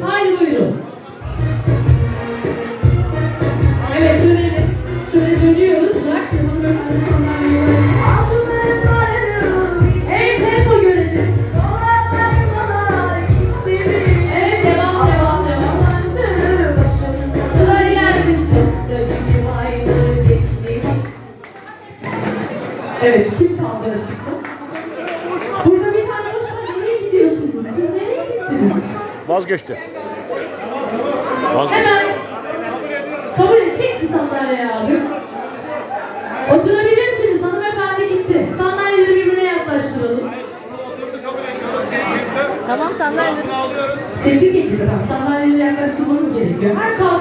Haydi buyurun. Vazgeçti. Vazgeçti. Hemen kabul edecek mi sandalye abi? Oturabilirsiniz hanımefendi gitti. Sandalyeleri birbirine yaklaştıralım. Tamam sandalye. Tebrik ediyorum. Sandalyeleri yaklaştırmamız gerekiyor. Her kalkandan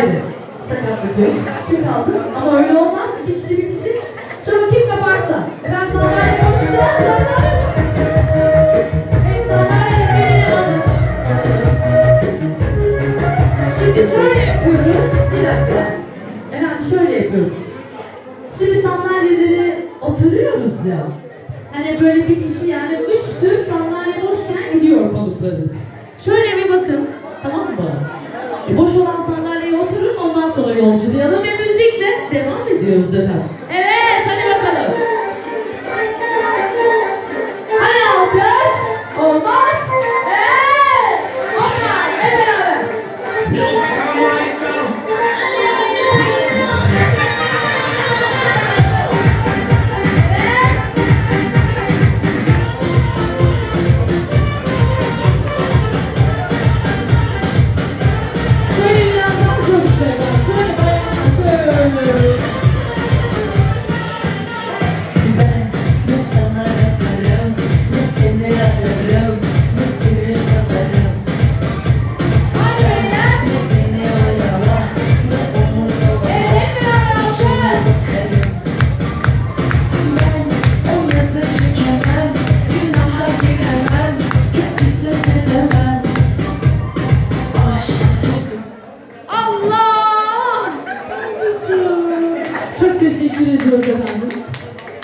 Haydi. Sakatlık yok. Kim kaldı? Ama öyle olmaz. Efendim şöyle yapıyoruz. Şimdi sandalyeleri oturuyoruz ya. Hani böyle bir kişi yani üç tür sandalye boşken gidiyor konuklarımız. Şöyle bir bakın. Tamam mı? E, Boş olan sandalyeye oturun ondan sonra yolculayalım ve müzikle devam ediyoruz efendim. Evet hadi bakalım. Hadi alkış. Olmaz. Evet. Onlar hep beraber. Teşekkür ediyoruz efendim.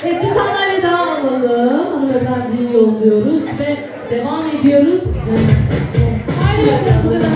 Evet bir sandalye daha alalım. Hanımefendiyi yolluyoruz ve devam ediyoruz. Haydi bakalım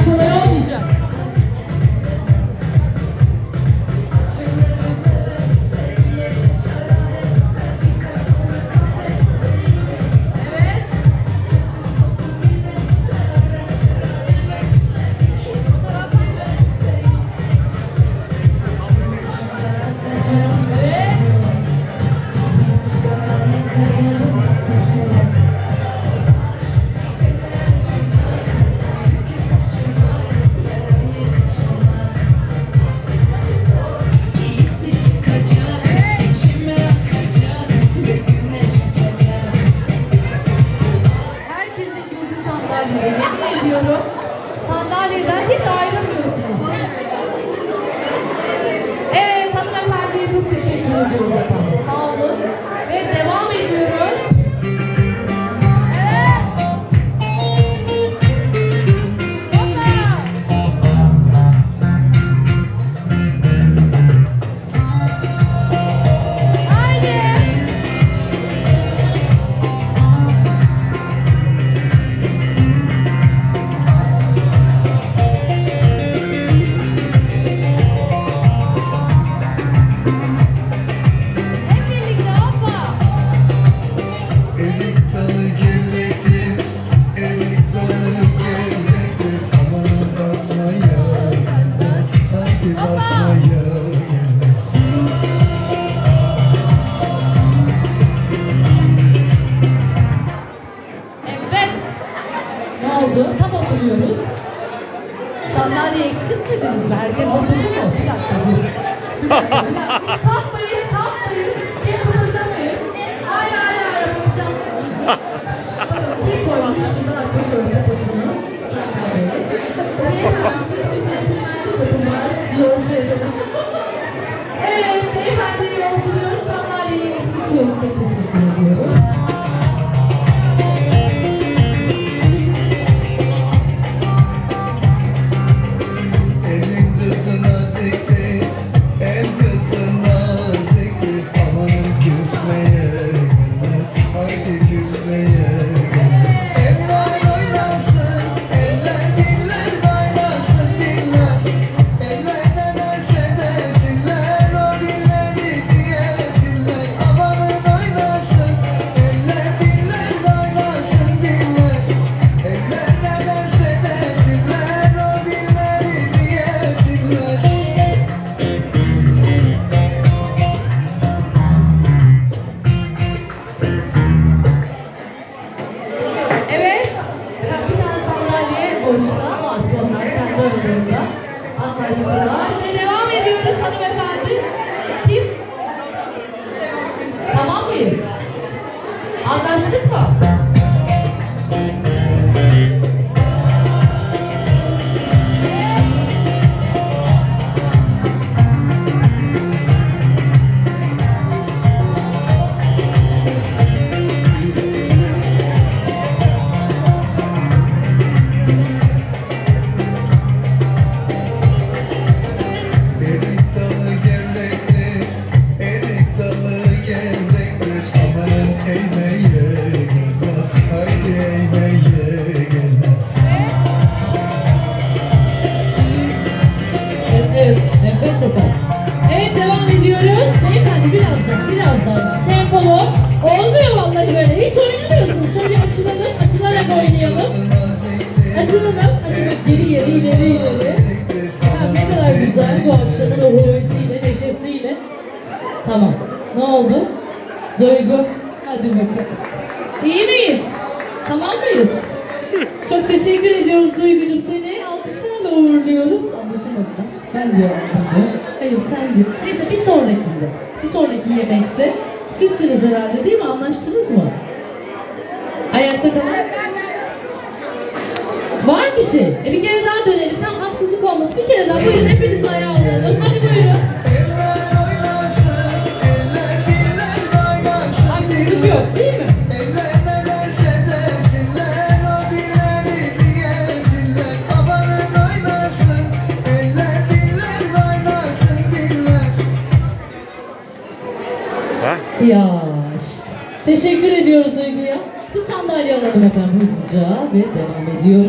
Kalkmayın, kalkmayın. Bir kıpırdamayın. Hayır, hayır, hayır. Yapacağım. Kim koymuş? Şundan akıl şöyle yapasını. Evet, beyefendi yolculuyoruz. Sandalyeyi eksiltiyoruz. Çok teşekkür. Devam ediyoruz hanımefendi. Kim? Tamam mıyız? Anlaştık mı? Evet, devam ediyoruz. Beyefendi biraz daha. Tempolu. Olmuyor vallahi böyle. Hiç oynamıyorsunuz. Şöyle açılalım, açılarak oynayalım. Açılalım, açılalım. Geri. Ha, ne kadar güzel bu akşamın o huvvetiyle, neşesiyle. Tamam. Ne oldu? Duygu. Hadi bakalım. İyi miyiz? Tamam mıyız? Çok teşekkür ediyoruz Duygucuğum seni. Alkışlarla uğurluyoruz. Anlaşamadılar. Ben diyorum diyor. Hayır sen diyor. Neyse bir sonrakinde. Bir sonraki yemekte. Sizsiniz herhalde değil mi? Anlaştınız mı? Ayakta kalan. Var bir şey. E bir kere daha dönelim. Tam haksızlık olmasın. Bir kere daha. Buyurun hepiniz ayağa alalım. Hadi buyurun. Haksızlık yok değil mi? İşte. Teşekkür ediyoruz Duygu'ya. Bir sandalye alalım efendim hızlıca ve devam ediyoruz.